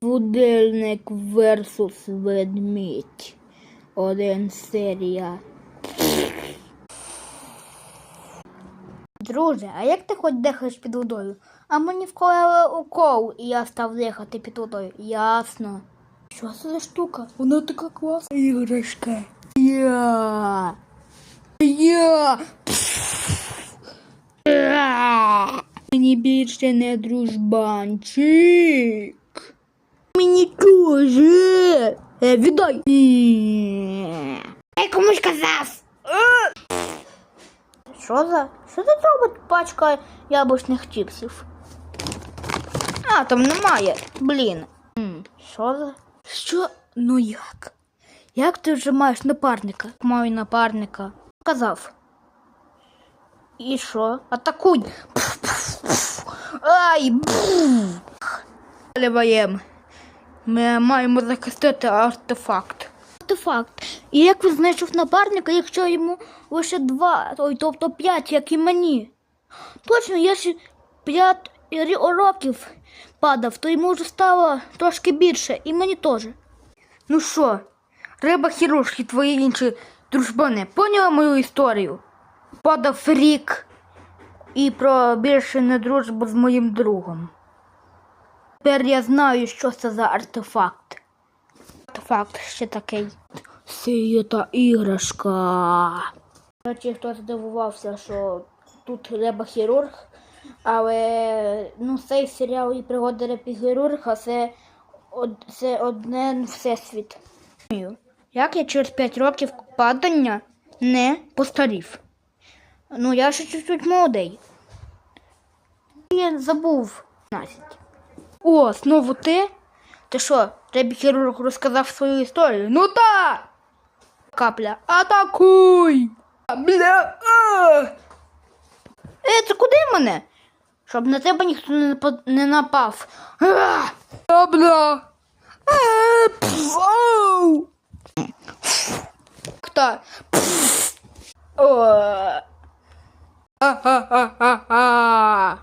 Будильник versus ведмідь. Один серія. Друже, а як ти хоч дихаєш під водою? А мені вколили укол, і я став дихати під водою. Ясно. Що це за штука? Вона така класна іграшка. Я. Я. Мені більше не дружбанчик. Мені теж. Е, віддай. Я комусь казав. Що за? Що тут робить пачка яблучних чіпсів? А, там немає. Блін. М, Що за? Що? Ну як? Як ти вже маєш напарника? Маю напарника. Казав. І що? Атакуй! Ай! Ліваєм. Ми маємо захистити артефакт. Артефакт. І як він знайшов напарника, якщо йому лише два, ой, тобто п'ять, як і мені? Точно, я ще п'ять років падав, то йому вже стало трошки більше, і мені теж. Ну що, риба хірург і твої інші дружбани, поняли мою історію? Падав рік і про більше не дружбу з моїм другом. Тепер я знаю, що це за артефакт. Артефакт ще такий. Сіята іграшка. До речі, хтось здивувався, що тут риба хірург, але ну, цей серіал і пригоди хірурга це, це одне всесвіт. Як я через 5 років падання не постарів? Ну, я ще чуть-чуть молодий. Я забув 15. О, знову ти? Ти що, рибі хірург розказав свою історію? Ну та! Капля. Атакуй! Бля! А! Е, це куди мене? Щоб на тебе ніхто не напад- не напав. А! Капля! Е, пф, оу! Хто? Пф. О. А-ха-ха-ха-ха.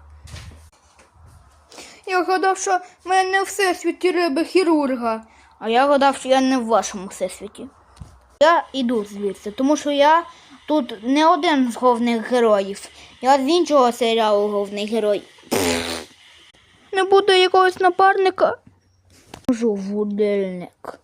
Я гадав, що в мене всесвіті риби хірурга. А я гадав, що я не в вашому всесвіті. Я йду звідси, тому що я тут не один з головних героїв. Я з іншого серіалу головний герой. Не буде якогось напарника. Будильник.